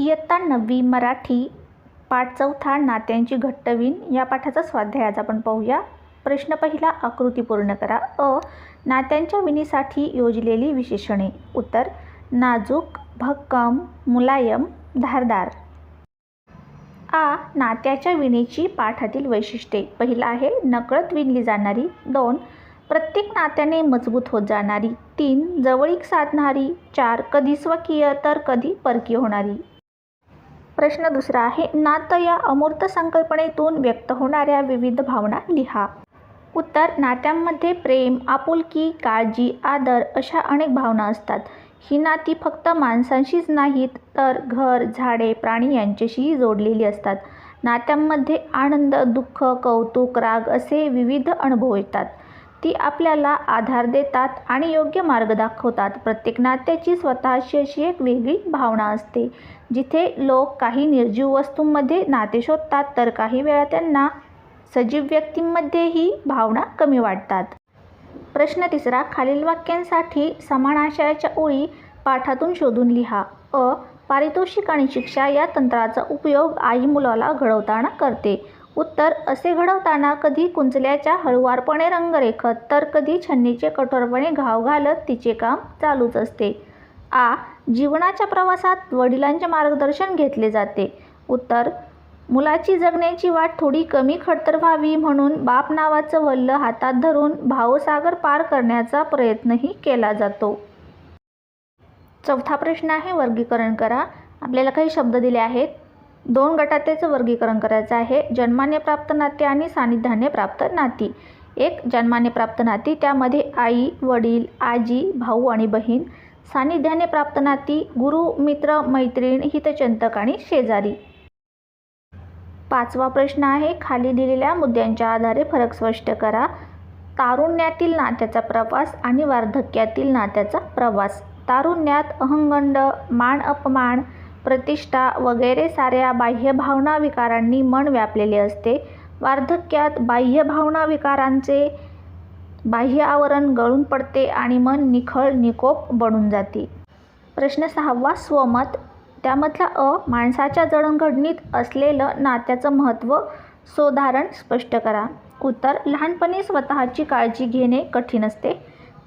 इयत्ता नववी मराठी पाठ चौथा नात्यांची घट्टवीन या पाठाचा स्वाध्याय आज आपण पाहूया. प्रश्न पहिला आकृती पूर्ण करा. अ. नात्यांच्या विणीसाठी योजलेली विशेषणे. उत्तर नाजूक भक्कम मुलायम धारदार. आ. नात्याच्या विणीची पाठातील वैशिष्ट्ये. पहिला आहे नकळत विणली जाणारी. दोन. प्रत्येक नात्याने मजबूत होत जाणारी. तीन. जवळीक साधणारी. चार. कधी स्वकीय तर कधी परकीय होणारी. प्रश्न दुसरा आहे नातं या अमूर्त संकल्पनेतून व्यक्त होणाऱ्या विविध भावना लिहा. उत्तर नात्यांमध्ये प्रेम आपुलकी काळजी आदर अशा अनेक भावना असतात. ही नाती फक्त माणसांशीच नाहीत तर घर झाडे प्राणी यांच्याशीही जोडलेली असतात. नात्यांमध्ये आनंद दुःख कौतुक राग असे विविध अनुभव येतात. ती आपल्याला आधार देतात आणि योग्य मार्ग दाखवतात. प्रत्येक नात्याची स्वतःची अशी एक वेगळी भावना असते. जिथे लोक काही निर्जीव वस्तूंमध्ये नाते शोधतात तर काही वेळा त्यांना सजीव व्यक्तींमध्ये ही भावना कमी वाटतात. प्रश्न तिसरा खालील वाक्यांसाठी समान आशयाच्या ओळी पाठातून शोधून लिहा. अ पारितोषिक आणि शिक्षा या तंत्राचा उपयोग आई मुलाला घडवताना करते. उत्तर असे घडवताना कधी कुंचल्याच्या हळुवारपणे रंगरेखत तर कधी छन्नीचे कठोरपणे घाव घालत तिचे काम चालूच असते. आ. जीवनाच्या प्रवासात वडिलांचे मार्गदर्शन घेतले जाते. उत्तर. मुलाची जगण्याची वाट थोडी कमी खडतर व्हावी म्हणून बाप नावाचं वल्ल हातात धरून भावसागर पार करण्याचा प्रयत्नही केला जातो. चौथा प्रश्न आहे वर्गीकरण करा. आपल्याला काही शब्द दिले आहेत. दोन गटात वर्गीकरण करायचं आहे. जन्माने प्राप्त नाते आणि सानिध्याने प्राप्त नाती. एक जन्माने प्राप्त नाती. त्यामध्ये आई वडील आजी भाऊ आणि बहीण. सानिध्याने प्राप्त नाती गुरु मित्र मैत्रीण हितचिंतक आणि शेजारी. पाचवा प्रश्न आहे खाली दिलेल्या मुद्द्यांच्या आधारे फरक स्पष्ट करा. तारुण्यातील नात्याचा प्रवास आणि वार्धक्यातील नात्याचा प्रवास. तारुण्यात अहंगंड मान अपमान प्रतिष्ठा वगैरे साऱ्या बाह्य भावना विकारांनी मन व्यापलेले असते. वार्धक्यात बाह्य भावना विकारांचे बाह्य आवरण गळून पडते आणि मन निखळ निकोप बनून जाते. प्रश्न सहावा स्वमत. त्यामधला अ माणसाच्या जडणघडणीत असलेलं नात्याचं महत्त्व सोधारण स्पष्ट करा. उत्तर लहानपणी स्वतःची काळजी घेणे कठीण असते.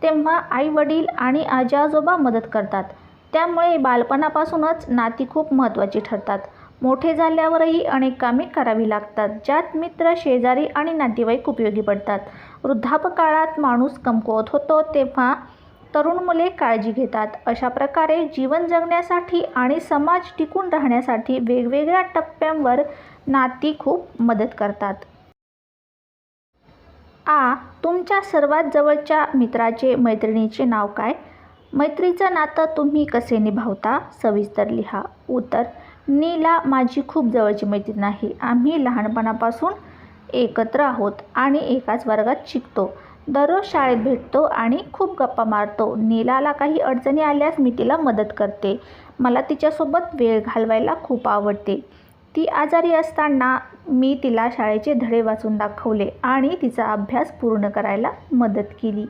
तेव्हा आई वडील आणि आजी आजोबा मदत करतात. त्यामुळे बालपणापासूनच नाती खूप महत्त्वाची ठरतात. मोठे झाल्यावरही अनेक कामे करावी लागतात ज्यात मित्र शेजारी आणि नातेवाईक उपयोगी पडतात. वृद्धापकाळात माणूस कमकुवत होतो तेव्हा तरुण मुले काळजी घेतात. अशा प्रकारे जीवन जगण्यासाठी आणि समाज टिकून राहण्यासाठी वेगवेगळ्या टप्प्यांवर नाती खूप मदत करतात. आ तुमच्या सर्वात जवळच्या मित्राचे मैत्रिणीचे नाव काय? मैत्रीचं नातं तुम्ही कसे निभावता? सविस्तर लिहा. उत्तर नीला माझी खूप जवळची मैत्रीण आहे. आम्ही लहानपणापासून एकत्र आहोत आणि एकाच वर्गात शिकतो. दररोज शाळेत भेटतो आणि खूप गप्पा मारतो. नीलाला काही अडचणी आल्यास मी तिला मदत करते. मला तिच्यासोबत वेळ घालवायला खूप आवडते. ती आजारी असताना मी तिला शाळेचे धडे वाचून दाखवले आणि तिचा अभ्यास पूर्ण करायला मदत केली.